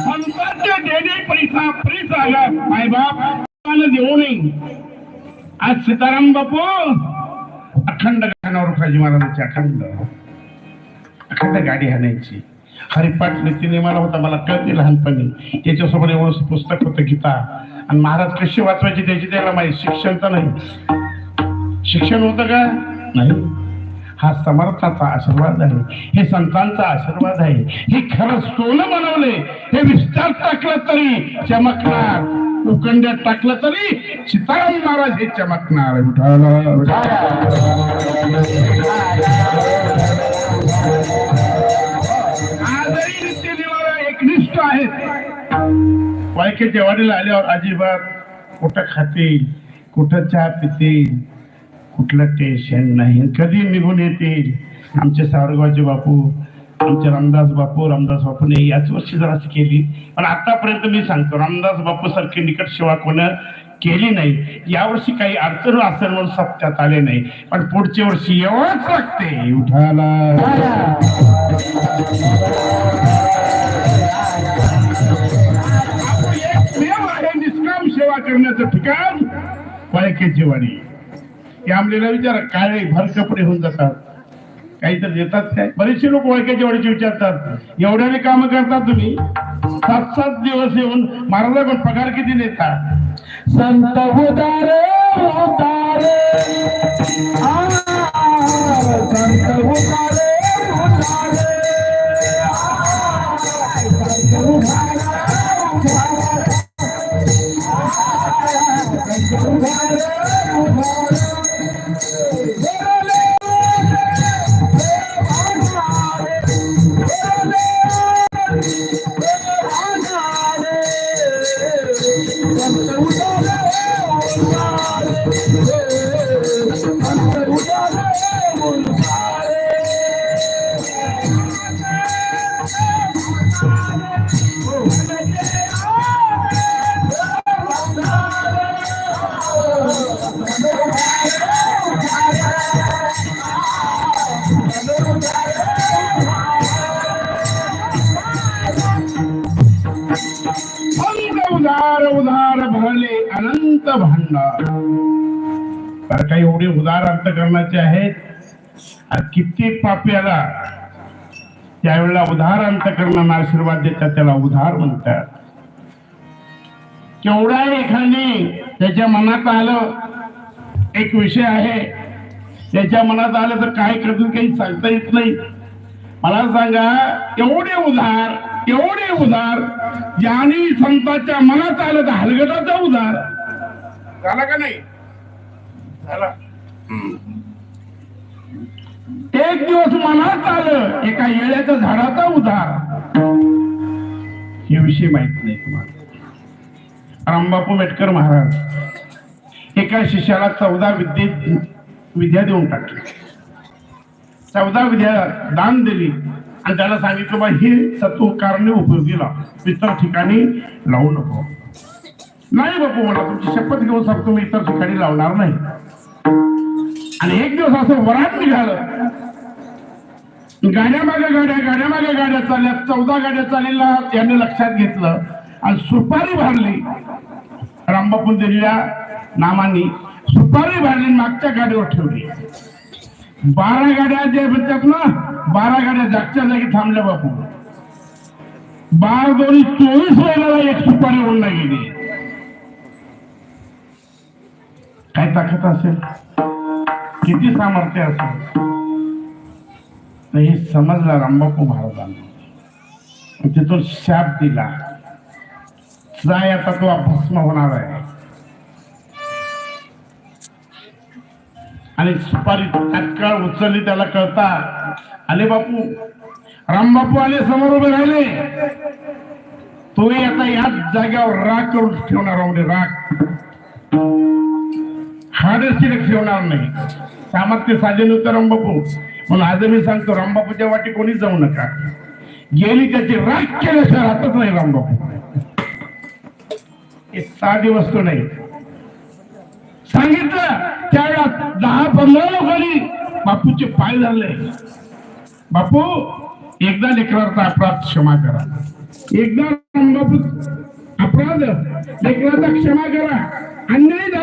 संतांच्या देणे पैसा आला. मायबाप देऊ नये. आज सीताराम बापू अखंड गाण्यावर पाहिजे महाराजांची अखंड अखंड गाडी हाणायची. हरिपाठ नीतीने मला होता मला कळते लहानपणी. त्याच्यासोबत एवढं पुस्तक होतं गीता. आणि महाराज कशी वाचवायची त्याची त्याला माहिती. शिक्षण तर नाही. शिक्षण होतं का? नाही. हा समर्थाचा आशीर्वाद आहे. हे संतांचा आशीर्वाद आहे. हे खरं सोनं बनवले हे विस्तार टाकलं तरी चमकणार. उकंड्यात टाकलं तरी सीताराम महाराज हे चमकणार. आजही नित्य देवाला एकनिष्ठ आहेत. वायके वाडीला आल्यावर अजिबात कुठं खातील कुठं चहा पितील कुठलं टेन्शन नाही. कधी निघून येतील? आमचे सावरगावचे बापू आमचे रामदास बापू रामदास बापूने याच वर्षी जराशी केली पण आतापर्यंत मी सांगतो रामदास बापू सारखी निकट सेवा कोण केली नाही. यावर्षी काही अडचण असेल म्हणून सप्त्यात आले नाही. पण पुढच्या वर्षी एवढंच लागते. उठाला निष्काम सेवा करण्याचं ठिकाण पळकेची वाडी. की आमलेला विचार काळे भर कपडे होऊन जातात. काही तर देतात काय? बरेचसे लोक ओळखायच्या वाडीचे विचारतात एवढ्याने काम करतात तुम्ही? सात सात दिवस येऊन महाराजा पण पगार किती देता? संत उदारे उदारे. संत उदारे उदारे. उदार उदार भरले अनंत भांडार. तर काही एवढे उदार अंतकरणाचे आहेत. आणि किती पाप्याला त्यावेळेला उदार अंतकरणाला आशीर्वाद देतात त्याला उधार म्हणतात. केवढा एखादी त्याच्या मनात आलं. एक विषय आहे. त्याच्या मनात आलं तर काय करतील काही सांगता येत नाही. मला सांगा एवढे उधार एवढे उधार ज्याने संतांच्या मनात आलं तर हलगटाचा उधार झाला का नाही? झाला. एक दिवस मनात आलं एका येळ्याच्या झाडाचा उधार हे विषय माहीत नाही तुम्हाला. रामबापू मेटकर महाराज एका शिष्याला चौदा विद्ये विद्या देऊन टाकली. चौदा विद्या दान दिली. आणि त्याला सांगितलं बा हे सत्व कारणे उपयोगीला इतर ठिकाणी लावू नको. नाही बापू मला तुमची शपथ घेऊन सांगतो मी इतर ठिकाणी लावणार नाही. आणि एक दिवस असं वरात निघालं. गाड्या मागे गाड्या गाड्या मागे गाड्या चालल्या. चौदा गाड्या चाललेल्या याने लक्षात घेतलं आणि सुपारी भरली. रामबापून दिलेल्या नामांनी सुपारी भरली मागच्या गाडीवर ठेवली. बारा गाड्या जे म्हणतात ना बारा गाड्या जागच्या जागी थांबल्या बापू. बारा दोन्ही चोवीस वेळेला एक सुपारी ओढला गेली. काय ताकद असेल? किती सामर्थ्य असेल? तर हे समजला रामबापू महाराजांना. तिथून शाप दिला. जाय आता तो भस्म होणार आहे. आणि सुपारी तात्काळ उचलली त्याला कळता. आले बापू. रामबापू आले समोर उभे राहिले. तोही आता याच जाग्यावर राग करून ठेवणार म्हणजे राग. हाडशी ठेवणार नाही. सामर्थ्य साधे नव्हतं रामबापू. म्हणून आज मी सांगतो रामबापूच्या वाटी कोणी जाऊ नका. गेली त्याची राग केल्याशिवाय राहतच नाही रामबापू. हे साधी वस्तू नाही. सांगितलं. त्या दहा पंधरा लोकांनी बापूचे पाय झाले बापू एकदा लेकराचा अपराध क्षमा करा. एकदा बापू अपराध लेकराचा क्षमा करा. अन्याय